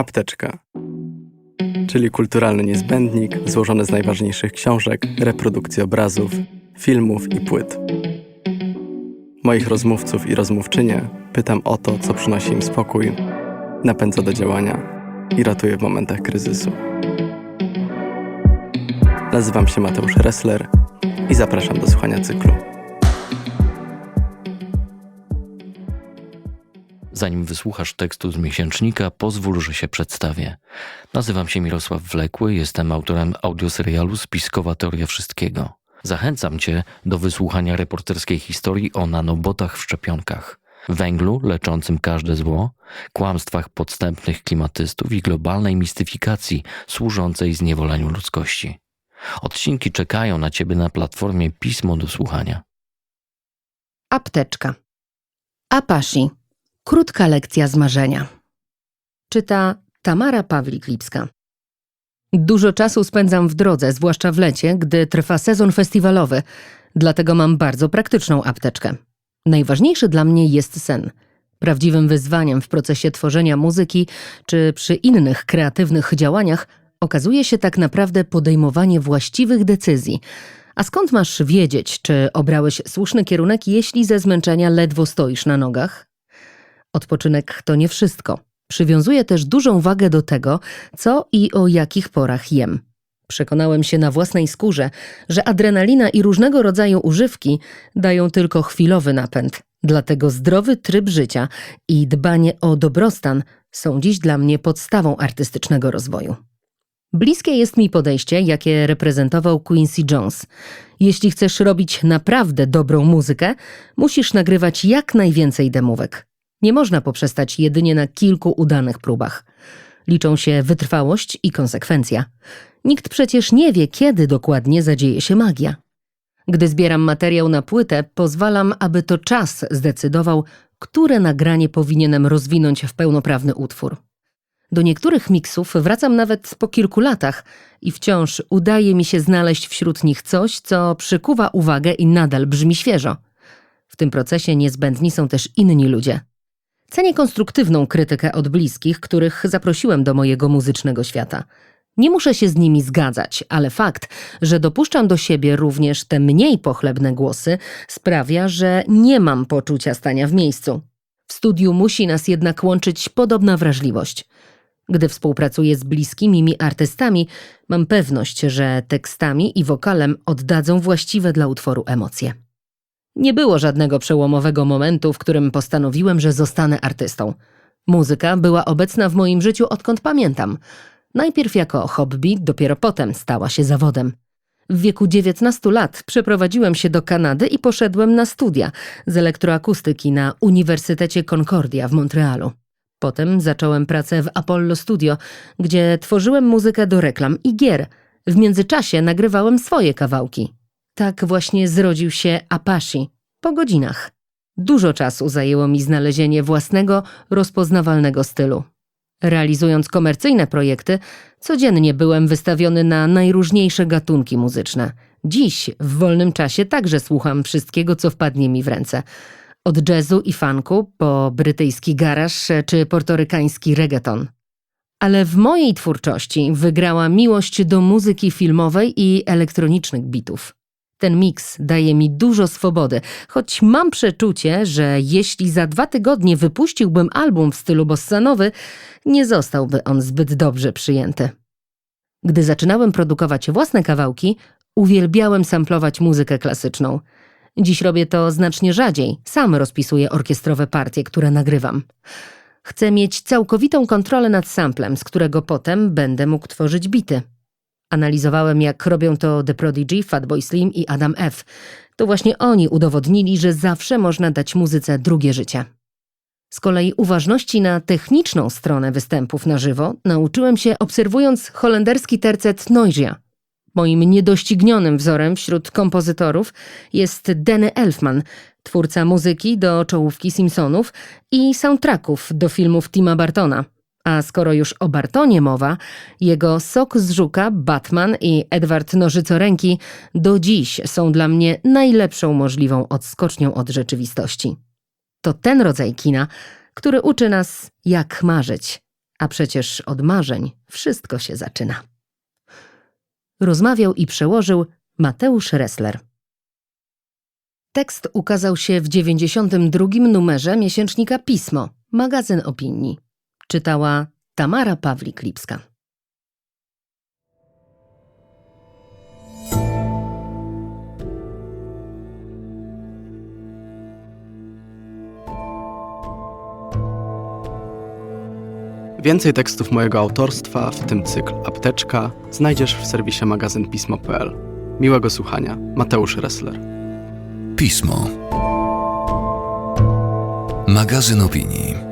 Apteczka. Czyli kulturalny niezbędnik złożony z najważniejszych książek, reprodukcji obrazów, filmów i płyt. Moich rozmówców i rozmówczynie pytam o to, co przynosi im spokój, napędza do działania i ratuje w momentach kryzysu. Nazywam się Mateusz Ressler i zapraszam do słuchania cyklu. Zanim wysłuchasz tekstu z miesięcznika, pozwól, że się przedstawię. Nazywam się Mirosław Wlekły, jestem autorem audioserialu Spiskowa Teoria Wszystkiego. Zachęcam Cię do wysłuchania reporterskiej historii o nanobotach w szczepionkach, węglu leczącym każde zło, kłamstwach podstępnych klimatystów i globalnej mistyfikacji służącej zniewoleniu ludzkości. Odcinki czekają na Ciebie na platformie Pismo do słuchania. Apteczka. Apashi. Krótka lekcja z marzenia. Czyta Tamara Pawlik-Lipska. Dużo czasu spędzam w drodze, zwłaszcza w lecie, gdy trwa sezon festiwalowy, dlatego mam bardzo praktyczną apteczkę. Najważniejszy dla mnie jest sen. Prawdziwym wyzwaniem w procesie tworzenia muzyki czy przy innych kreatywnych działaniach okazuje się tak naprawdę podejmowanie właściwych decyzji. A skąd masz wiedzieć, czy obrałeś słuszny kierunek, jeśli ze zmęczenia ledwo stoisz na nogach? Odpoczynek to nie wszystko. Przywiązuję też dużą wagę do tego, co i o jakich porach jem. Przekonałem się na własnej skórze, że adrenalina i różnego rodzaju używki dają tylko chwilowy napęd. Dlatego zdrowy tryb życia i dbanie o dobrostan są dziś dla mnie podstawą artystycznego rozwoju. Bliskie jest mi podejście, jakie reprezentował Quincy Jones. Jeśli chcesz robić naprawdę dobrą muzykę, musisz nagrywać jak najwięcej demówek. Nie można poprzestać jedynie na kilku udanych próbach. Liczą się wytrwałość i konsekwencja. Nikt przecież nie wie, kiedy dokładnie zadzieje się magia. Gdy zbieram materiał na płytę, pozwalam, aby to czas zdecydował, które nagranie powinienem rozwinąć w pełnoprawny utwór. Do niektórych miksów wracam nawet po kilku latach i wciąż udaje mi się znaleźć wśród nich coś, co przykuwa uwagę i nadal brzmi świeżo. W tym procesie niezbędni są też inni ludzie. Cenię konstruktywną krytykę od bliskich, których zaprosiłem do mojego muzycznego świata. Nie muszę się z nimi zgadzać, ale fakt, że dopuszczam do siebie również te mniej pochlebne głosy, sprawia, że nie mam poczucia stania w miejscu. W studiu musi nas jednak łączyć podobna wrażliwość. Gdy współpracuję z bliskimi mi artystami, mam pewność, że tekstami i wokalem oddadzą właściwe dla utworu emocje. Nie było żadnego przełomowego momentu, w którym postanowiłem, że zostanę artystą. Muzyka była obecna w moim życiu odkąd pamiętam. Najpierw jako hobby, dopiero potem stała się zawodem. W wieku 19 lat przeprowadziłem się do Kanady i poszedłem na studia z elektroakustyki na Uniwersytecie Concordia w Montrealu. Potem zacząłem pracę w Apollo Studio, gdzie tworzyłem muzykę do reklam i gier. W międzyczasie nagrywałem swoje kawałki. Tak właśnie zrodził się Apache po godzinach. Dużo czasu zajęło mi znalezienie własnego, rozpoznawalnego stylu. Realizując komercyjne projekty, codziennie byłem wystawiony na najróżniejsze gatunki muzyczne. Dziś, w wolnym czasie, także słucham wszystkiego, co wpadnie mi w ręce. Od jazzu i funku po brytyjski garaż czy portorykański reggaeton. Ale w mojej twórczości wygrała miłość do muzyki filmowej i elektronicznych bitów. Ten miks daje mi dużo swobody, choć mam przeczucie, że jeśli za dwa tygodnie wypuściłbym album w stylu bossanowy, nie zostałby on zbyt dobrze przyjęty. Gdy zaczynałem produkować własne kawałki, uwielbiałem samplować muzykę klasyczną. Dziś robię to znacznie rzadziej, sam rozpisuję orkiestrowe partie, które nagrywam. Chcę mieć całkowitą kontrolę nad samplem, z którego potem będę mógł tworzyć bity. Analizowałem, jak robią to The Prodigy, Fatboy Slim i Adam F. To właśnie oni udowodnili, że zawsze można dać muzyce drugie życie. Z kolei uważności na techniczną stronę występów na żywo nauczyłem się obserwując holenderski tercet Noisia. Moim niedoścignionym wzorem wśród kompozytorów jest Danny Elfman, twórca muzyki do czołówki Simpsonów i soundtracków do filmów Tima Bartona – a skoro już o Bartonie mowa, jego Sok z Żuka, Batman i Edward Nożycoręki do dziś są dla mnie najlepszą możliwą odskocznią od rzeczywistości. To ten rodzaj kina, który uczy nas, jak marzyć, A przecież od marzeń wszystko się zaczyna. Rozmawiał i przełożył Mateusz Ressler. Tekst ukazał się w 92 numerze miesięcznika Pismo, magazyn opinii. Czytała Tamara Pawlik-Lipska. Więcej tekstów mojego autorstwa, w tym cykl Apteczka, znajdziesz w serwisie magazyn pismo.pl. Miłego słuchania. Mateusz Ressler. Pismo. Magazyn opinii.